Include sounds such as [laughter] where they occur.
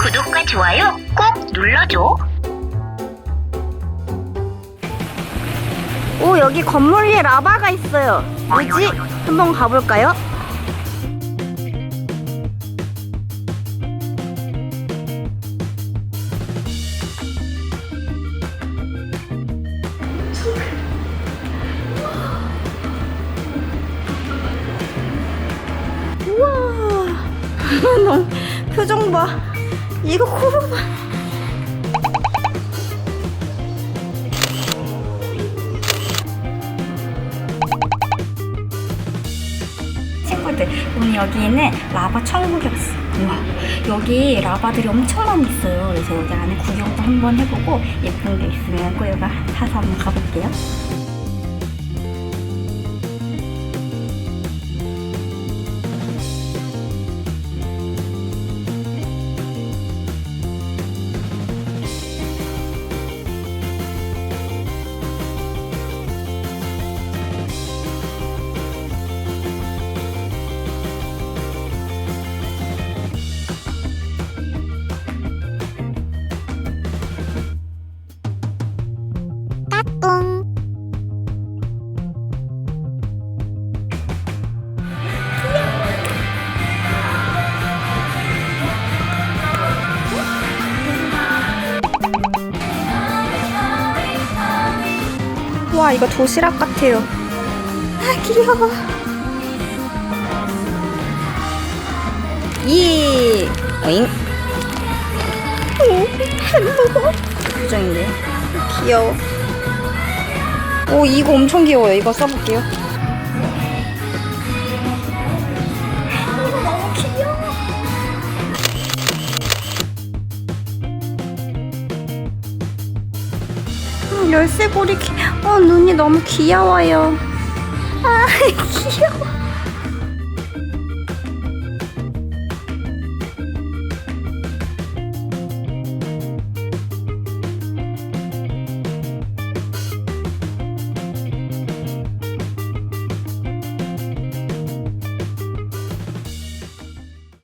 구독과 좋아요 꼭 눌러줘. 오 여기 건물 위에 라바가 있어요. 뭐지? 한번 가볼까요? 너무 [laughs] 표정 봐. 이거 코로 봐. 친구들 오늘 여기는 라바 천국이었어. 우와 여기 라바들이 엄청 많이 있어요. 그래서 여기 안에 구경도 한번 해보고 예쁜 게 있으면 꼬여가 사서 한번 가볼게요 와 이거 도시락 같아요. 아 귀여워. 이 어잉. 오 햄버거. 표정인데 귀여워. 오 이거 엄청 귀여워요. 이거 써볼게요 열쇠고리 귀... 어 눈이 너무 귀여워요. 아 [laughs] 귀여워